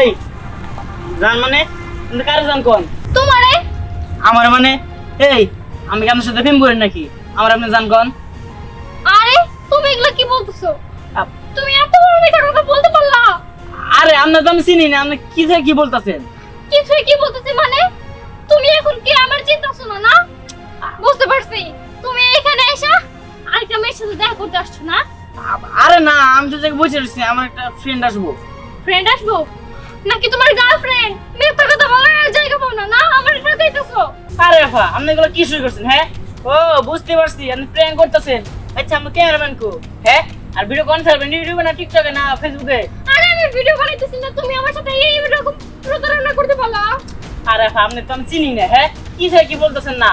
এই জান মানে? কারে জান কোন? তোমারে? আমার মানে? এই আমি কি আপনার সাথে প্রেম করি নাকি? আমার আপনি জান কোন। আরে তুমি এগুলো কি বলতেছো? তুমি এত বড় মিথ্যা কথা বলতে পারলা। আরে আপনার তো আমি চিনি না আপনি কি থেকে কি বলতেছেন? কিছুই কি বলতেছি মানে? তুমি এখন কি আমার চিন্তা শোনো না? বুঝতে পারছি। তুমি এখানে এসে আরেকটা মেয়ের সাথে দেখা করতে আসছো না? আরে না আমি তো রয়েছি আমার একটা ফ্রেন্ড আসব। ফ্রেন্ড আসব? নাকি তোমার গার্লফ্রেন্ড মিথ্যা কথা বলার জায়গা পাও না না? আমার দিতেছো আরে আফা আপনি এগুলো কি শুরু করছেন হ্যাঁ? ও বুঝতে পারছি আপনি প্র্যাঙ্ক করতেছেন। আচ্ছা আমি ক্যামেরাম্যান কো হ্যাঁ? আর ভিডিও কোন ছাড়বেন ইউটিউবে না টিকটকে না ফেসবুকে আরে আমি ভিডিও বানাইতেছি না তুমি আমার সাথে এই রকম প্রতারণা করতে পারলা? আরে আফা আপনি তো আমি চিনি না হ্যাঁ? কি থেকে কি বলতেছেন না?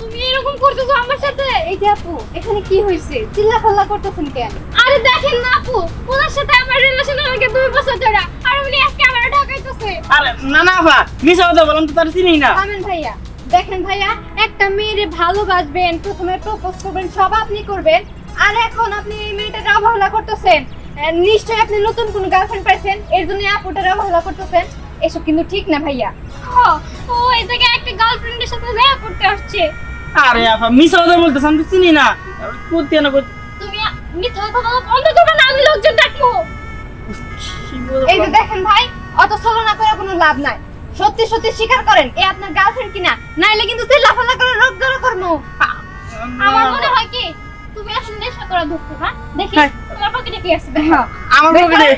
তুমি এরকম করতেছো আমার সাথে? এই যে আপু এখানে কি হয়েছে চিল্লা ফাল্লা করতেছেন কেন? আরে দেখেন না আপু ওনার সাথে আমার রিলেশন আগে দুই বছর ধরে আর উনি আজকে আমার আরে না না আফা মিশা কথা বললাম তো তার চিনি না। থামেন ভাইয়া দেখেন ভাইয়া একটা মেয়েরে ভালোবাসবেন প্রথমে প্রপোজ করবেন সব আপনি করবেন আর এখন আপনি এই মেয়েটাকে অবহেলা করতেছেন। নিশ্চয়ই আপনি নতুন কোনো গার্লফ্রেন্ড পাইছেন এর জন্য আপুটারে অবহেলা করতেছেন। এসব কিন্তু ঠিক না ভাইয়া। ও, এই জায়গায় একটা গার্লফ্রেন্ডের সাথে দেখা করতে আসছে। আরে কথা বলতেছে আমি তো চিনি না। করতে না করতে। তুমি মিথ্যা কথা বলা বন্ধ করবে না আমি লোকজন ডাকবো। এই যে দেখেন ভাই অত ছলনা করে কোনো লাভ নাই। সত্যি সত্যি স্বীকার করেন এ আপনার গার্লফ্রেন্ড কিনা? নাইলে কিন্তু চিল্লা ফাল্লা করে রোগ জড়ো করব আমার মনে হয় কি তুমি আসলে নেশা করা ধরছো হ্যাঁ? দেখি হ্যাঁ। তোমার পকেটে কি আছে? আমার পকেটে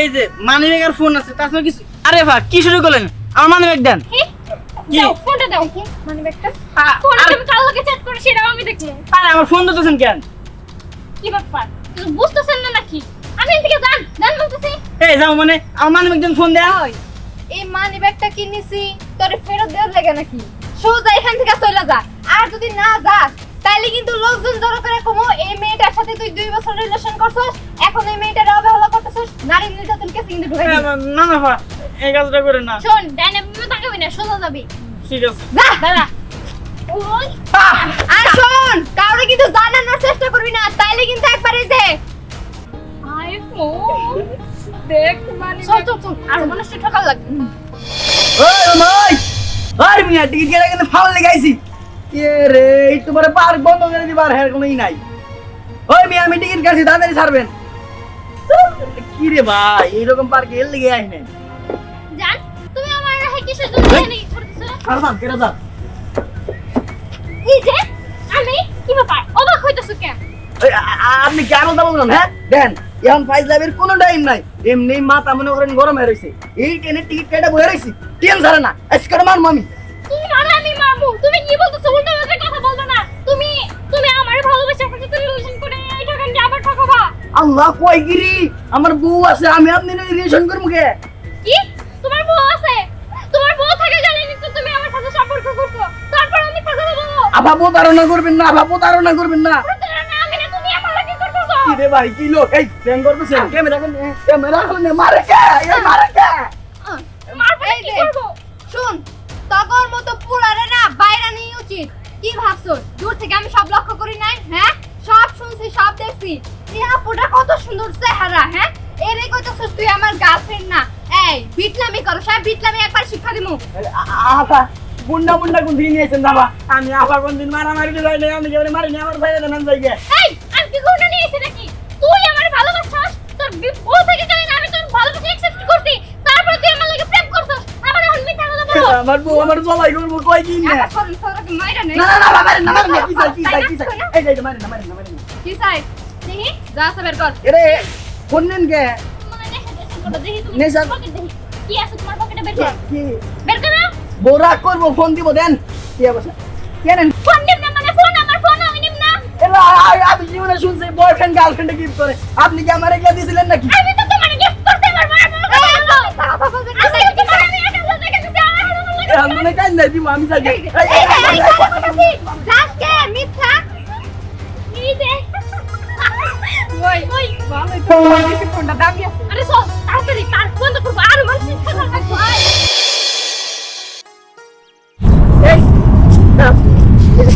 এই যে মানি ব্যাগের ফোন আছে সঙ্গে কিছু আরে আফা কি শুরু করলেন? আমার মানি ব্যাগ দেন। কি? কি? ফোনটা দাও। মানে ব্যাগটা ফোনটা আরে তুমি কার লোকে চ্যাট করে সেটাও আমি দেখব আরে আমার ফোন দিতেছেন কেন? কি ব্যাপার? তুমি বুঝতেছেন না নাকি? আমি এদিকে যান যান বলতেছি এই যাও মানে আমার মানি ব্যাগ ফোন দেয়া। ওই এই মানি ব্যাগটা কিনেছি তোরে ফেরত দেওয়ার লাগে নাকি? সোজা এখান থেকে চলে যা। আর যদি না যাস তাইলে কিন্তু লোকজন জড়ো করে কমো এই মেয়েটার সাথে তুই দুই বছর রিলেশন করছস এখন এই মেয়েটার অবহেলা করতেছস নারী নির্যাতন কেসে কিন্তু ঢুকাই দিবি। না না এই কাজটা করে না। শোন ডাইনে তাকাবি না সোজা যাবি। ঠিক আছে। যা। দাদা। আর শোন কাউরে কিন্তু জানানোর চেষ্টা করবি না তাইলে কিন্তু একবারে যে দেখ মানে। চল চল চল। আর মানুষটা ঠকাল লাগবে। ওই মামাই আর মিয়া টিকিট কেটে কিন্তু ফাউল লেগাইছি কে রে তোমার পার্ক বন্ধ করে দিবার হের কোনোই নাই। ওই মিয়া আমি টিকিট কাটছি তাড়াতাড়ি ছাড়বেন। কি রে ভাই এইরকম পার্কে এর লেগে আই নাই। জান তুমি আমার রাহে কিসের জন্য এই! জানি করতেছো আর যান কেটে যান। এই যে আমি কি ব্যাপার? অবাক হইতেছো কেন? ওই, আ- আ- আপনি কি আরও হ্যাঁ? দেন। এখন ফাইজ লাইভের কোনো টাইম নাই। এমনি মাথা মনে করেন গরম হয়ে রয়েছে এই ট্রেনের টিকিট কেটে বয়ে রয়েছি ট্রেন ছাড়ে না। আজকে মার মামি তুমি মারা আমি মারবো তুমি কি বলতেছো? উল্টো পাল্টা কথা বলবে না। তুমি তুমি আমার ভালোবাসা আমার সাথে রিলেশন করে এই ঠকান আবার ঠকাবা। আল্লাহ আমার বউ আছে আমি আপনি রিলেশন করব কে? কি? তোমার বউ আছে? তোমার বউ থাকে জানেনি তো তুমি আমার সাথে সম্পর্ক করছ তারপর আমি কথা বলব। প্রতারণা করবেন না আভা প্রতারণা করবেন না। রে ভাই কি লোক? এই প্র্যাঙ্ক করতেছেন ক্যামেরা কোন ক্যামেরা কোন মারে কে? এই মারে কে? মারবো কি করব? শুন তগর মতো পুরারে না বাইরে নিয়ে উচিত। কি ভাবছ? দূর থেকে আমি সব লক্ষ্য করি নাই হ্যাঁ? সব শুনছি সব দেখছি। এই আপুটা কত সুন্দর চেহারা হ্যাঁ? এরে কইতেছস তুই আমার গার্লফ্রেন্ড না। এই বিটলামি করো সাহেব বিটলামি একবার শিক্ষা দিমু। আভা বুন্ডা বুন্ডা কোন দিন নিয়েছেন বাবা। আমি দিন মারা মারি যাই না আমি কেবল মারি না আমার বাইরে দেন যাই গে এই আমি কি গুণা নিয়ে এসে নাকি? তুই আমার ভালোবাসছস তোর থেকে আমি তোর ভালোবাসা অ্যাকসেপ্ট করছি। তারপর তুই আমার লাগে প্রেম করছস। আমার এখন মিথ্যা কথা বলো। আমার বউ আমার করব কয় কি না মাইরা না। না না না কি চাই কি চাই কি চাই? এই না না কি চাই? দেখি যা আছে বের কর। এরে কোন দিন কে? নেশা কি আছে তোমার পকেটে বের কর। কি? বের করো বউরা করব ফোন দিব দেন। কি অবস্থা কেন ফোন নিম না মানে ফোন আমার ফোন আমি নিম না এলা আমি জীবনে শুনছি বয়ফ্রেন্ড গার্লফ্রেন্ড গিফট করে আপনি কি আমার এগুলা দিয়েছিলেন নাকি আমি তো তোমার গিফট করতে পারব না আমি তো ভালো মনে কাজ নাই দিব আমি যাই যাসকে মিথ্যা যে ওই ওই ফোনটা দাবি আছে আরে চল তাড়াতাড়ি তার বন্ধ করব আরও মানুষ খাবার রাখব এই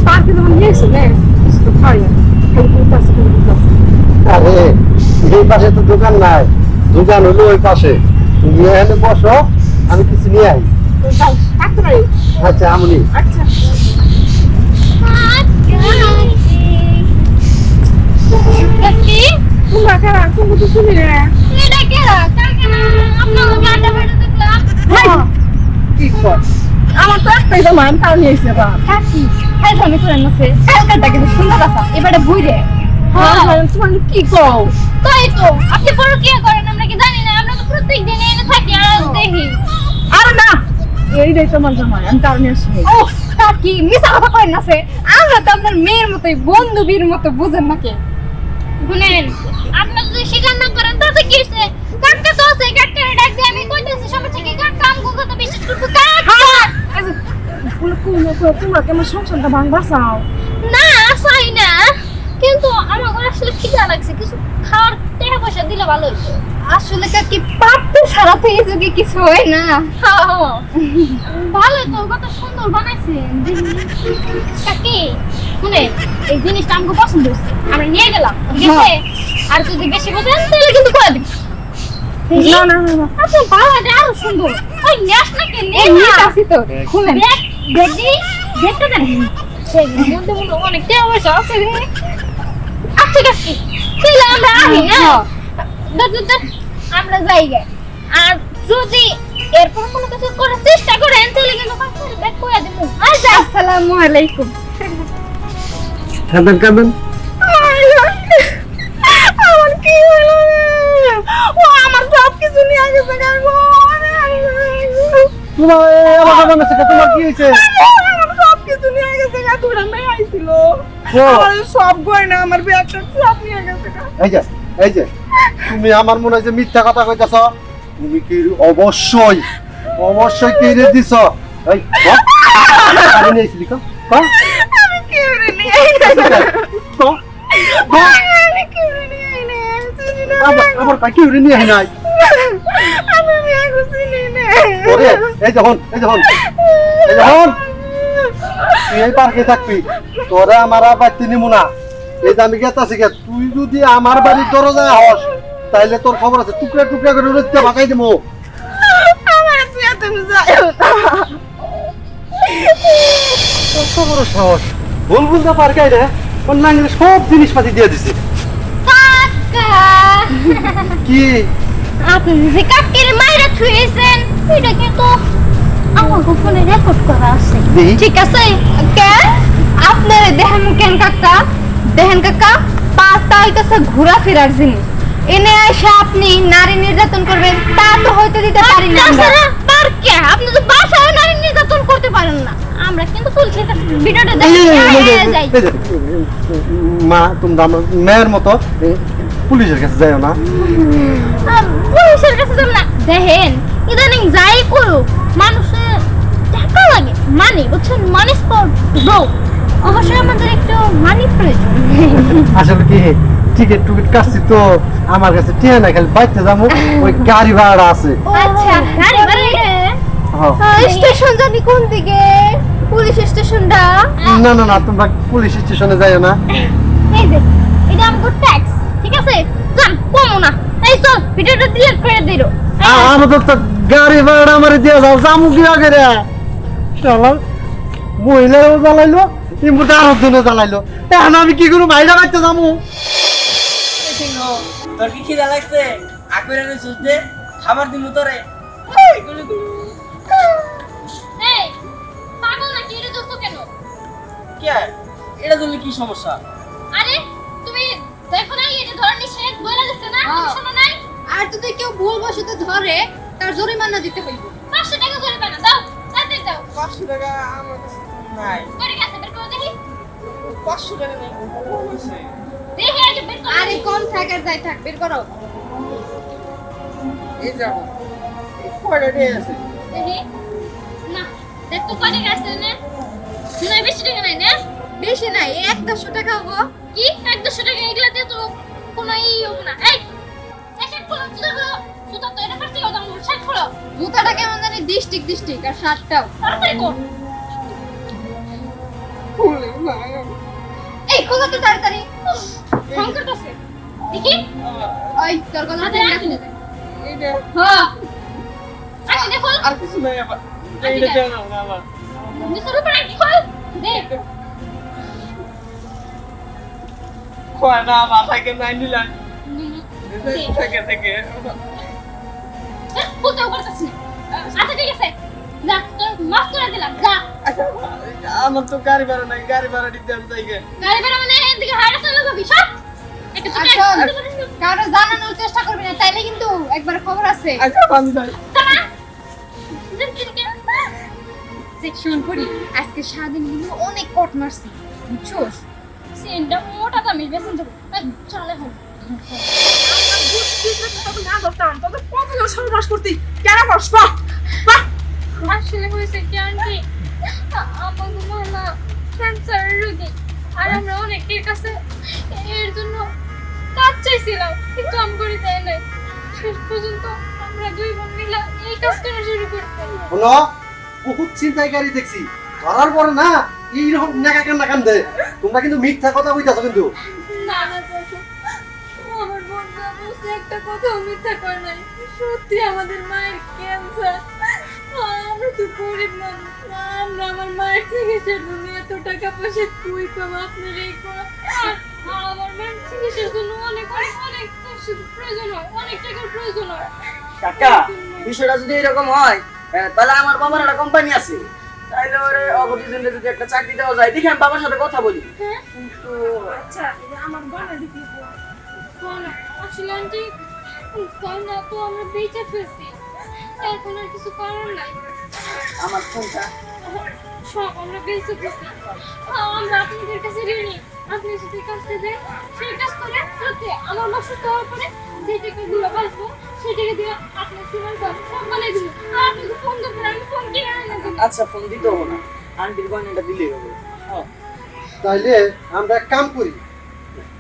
পার্কে নিয়েছি না কিছু তো খাই না আরে এই পাশে তো দোকান নাই। দোকান হলো ওই পাশে। তুমি এখানে বসো আমি কিছু নিয়ে আই। আচ্ছা আমনি। আচ্ছা। কি কর আমার তো একটাই জামা আমি তাও নিয়ে এসে বা কাকি হ্যাঁ জানি করে নাছে কালকাটা কিন্তু সুন্দর আছে এবারে বুইরে। হ্যাঁ। তোমার কি কও? তাই তো আপনি বড় কি করেন আমরা কি জানি না আমরা তো প্রত্যেক দিন এনে থাকি আর দেখি। আর না এইটাই তোমার জামা আমি তাও নিয়ে আসি কাকি মিছা কথা কই নাছে আমরা তো আপনার মেয়ের মতোই বন্ধুবীর মতো বুঝেন নাকি শুনেন আপনি যদি স্বীকার না করেন তাতে কি তোমরা কেমন সংসারটা ভাঙবা চাও না চাই না। কিন্তু আমার ঘরে আসলে খিদা লাগছে কিছু খাওয়ার টাকা পয়সা দিলে ভালো হইতো। আসলে কাকি পাপতে সারা তো এই যুগে কিছু হয় না। ভালো তো কত সুন্দর বানাইছেন কাকি শুনে এই জিনিসটা আমাকে পছন্দ হয়েছে আমরা নিয়ে গেলাম ঠিক আছে আর যদি বেশি বোঝেন তাহলে কিন্তু করে দিন না না না আপনার বাবাটা আরও সুন্দর। ওই নেস নাকি এই নে আসি তো খুলেন দেখি দেখতে দেন। সেই মনে আছে রে। আচ্ছা কাকি তাহলে আমরা আহি হ্যাঁ। আমরা যাই গে। আর যদি এরপর কোনো কিছু করার চেষ্টা করেন তাহলে কিন্তু করে দেবো আসসালামু আলাইকুম। কাঁদেন কাঁদেন আমার কি হলো রে? ও আমার সব কিছু নিয়ে গেছে গা গো। তোমার আমার কথা না সেটা তোমার কি হয়েছে সব কিছু নিয়ে গেছে গা। দুটা মেয়ে আইছিল। আমার সব গয়না, আমার ব্যাগটা সব নিয়ে গেছে গা। এই যে এই যে তুমি আমার মনে হয় যে মিথ্যা কথা কইতাছ তুমি কি অবশ্যই অবশ্যই কি রে দিছ এই? আমি নিয়েছিলি ক? আমি। ক? নিয়ে নাই। আমার নিয়ে। ওরে এই যখন এই যখন এই যখন। তুই এই পার্কে থাকবি। তোরা আমার বাড়িতে নিমু না। এই যে আমি গেতাছি গে তুই যদি আমার বাড়ির দরজায় হস তাইলে তোর খবর আছে টুকরা টুকরা করে উড়ে ভাগাই দেবো আমার তুই তুমি যাইও না। কত বড় সাহস। ভুল বুঝতে পার গাই রে অনলাইনে সব জিনিসপাতি দিয়ে দিছে। কি? আপনি যে কাকির মাইরা থুয়েছেন এটা কিন্তু আমার ফোনে রেকর্ড করা আছে। ঠিক আছে? কেন আপনার দেহেন কেন কাকা? দেহেন কাকা পাতা হইতেছে ঘোরাফেরার জিনিস। এনে এসে আপনি নারী নির্যাতন করবেন তা তো হইতে দিতে পারি না আমরা। তাছাড়া পার কে? আপনি তো বাসায় নারী নির্যাতন করতে পারেন না। আমরা কিন্তু পুলিশের কাছে ভিডিওটা যাই মা তুমি তো আমার মেয়ের মতো পুলিশের কাছে যাইও না। পুলিশের কাছে যাবেন না। দেখেন ইদানিং যাই করুক মানুষের টাকা লাগে মানি বুঝছেন? মানি স্পট ব্রো অবশ্যই আমাদের একটু মানি প্রয়োজন। আসলে কি টিকিট টুকিট কাটছি তো আমার কাছে টিয়া না খালি বাইতে যাব ওই গাড়ি ভাড়া আছে। আচ্ছা গাড়ি হ্যাঁ। স্টেশন জানি কোন দিকে? পুলিশ স্টেশনটা? না না না তোমরা পুলিশ স্টেশনে যাইও না। এই যে এটা আমাদের ট্যাক্স ঠিক আছে? যান কমো না। এই চল ভিডিওটা ডিলিট করে দিলো। আ- আমাদের তো গাড়ি ভাড়া আমার দিয়ে যাও জামু কি আগে রে? শালা মহিলাও জ্বালাইলো ইমুটা আরও জনে জ্বালাইলো। এখন আমি কি করব বাইরে বাইতে যাব সিংহ তোর কি খিদা লাগছে? আকরে নে সুজে খাবার দিমু তোরে। এই। পাগল নাকি এটা কেন? কি? এটা ধরলে কি সমস্যা? দেখো না এটা ধর বলে না? হ্যাঁ। শোনো নাই। আর যদি কেউ ভুল বসত ধরে তার জরিমানা দিতে হইব। পাঁচশো টাকা করে বানা দাও তাতে দাও। পাঁচশো টাকা আমার কাছে নাই। করে গেছে বের করে দেখি। পাঁচশো টাকা নেই দেখি আগে বের করে। আরে কম থাকার যাই থাক বের করো। এই যাব এই কয়টা আছে? দেখি। না দেখ তো করে গেছে না? না বেশি টাকা নাই না? বেশি নাই এই এক দেড়শো টাকা হব কি? এক দেড়শো টাকা? এগুলা দিয়ে তো কোনো ই হব না। এই জুতাটা কেমন জানি ডিস্ট্রিক্ট ডিস্ট্রিক্ট আর শার্টটাও। তাড়াতাড়ি কর এই খোলো তো তাড়াতাড়ি। ফোন করতেছে। দেখি। ওই তোর গলা হাতে রাখি না এইটা। হ্যাঁ। আচ্ছা দেখো। আর কিছু নাই আবার। এইটা কেন না উপর আঁকি খোল। দেখ কয় না মাথাকে নাই নিলাম থেকে থেকে। পারতেছি না। আচ্ছা ঠিক আছে। যা তোর মাফ করে দিলাম যা। আচ্ছা, আমার তো গাড়ি ভাড়া নাই গাড়ি ভাড়া দিতে আমি যাই গাড়ি বেড়া মানে চলে যাবি সব। কারও জানানোর চেষ্টা করবি না তাইলে কিন্তু একবার খবর আছে। আচ্ছা আমি যাই। করি আজকে সারাদিন কিন্তু অনেক কট মারছি বুঝছোস? সিনটা মোটা দামি বেসন যাব চলে হোক আসলে হয়েছে কি, আন্টি? আমার ক্যান্সার রোগী। আর আমরা অনেকের কাছে এর জন্য কাজ চাইছিলাম, কিন্তু আম করে দেয় শেষ পর্যন্ত আমরা দুই বোন এই কাজ করা শুরু করছি। শোনো, বহুত দেখছি। ধরার পরে না এইরকম নাকা কান নাকান দে। তোমরা কিন্তু মিথ্যা কথা কইতাছো কিন্তু। না না চাচু আমার বোন যা একটা কথাও মিথ্যা করে নাই। সত্যি আমাদের মায়ের ক্যান্সার আমরা তো গরিব মানুষ। আমরা আমার মায়ের চিকিৎসার জন্য এত টাকা পয়সা কই পাবো আপনার এই আমার মায়ের চিকিৎসার জন্য অনেক অনেক অনেক প্রয়োজন হয় অনেক টাকার প্রয়োজন হয়। কাকা বিষয়টা যদি এরকম হয় তাহলে আমার বাবার একটা কোম্পানি আছে। তাইলে ওরে অগতিজনে যদি একটা চাকরি দেওয়া যায় দেখি আমি বাবার সাথে কথা বলি। হ্যাঁ? কিন্তু আচ্ছা আমার বোনের দিকে আসলে আন্টি কন্যা তো আমরা বেঁচে ফেলছি। এখন আর কিছু করার নাই। আমার ফোনটা। সব আমরা বেঁচে ফেলছি। আমরা আপনাদের কাছে ঋণী। আপনি যদি কাজটা দেন সেই কাজ করে আমার মা সুস্থ হওয়ার পরে যে টাকা দিয়ে বাঁচবো সেই টাকা দিয়ে আপনার সিমেন্ট সব দিব আর আপনাকে ফোন দরকার আমি ফোন কিনে আনি দেবো আচ্ছা ফোন দিতে হব না। আন্টির গয়নাটা দিলেই হবে। হ্যাঁ। তাইলে আমরা এক কাম করি।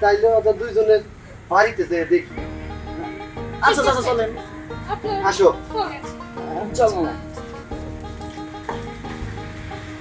তাইলে ওদের দুইজনের বাড়িতে যেয়ে দেখি। আচ্ছা আচ্ছা চলেন। আপনার আসো। চলো না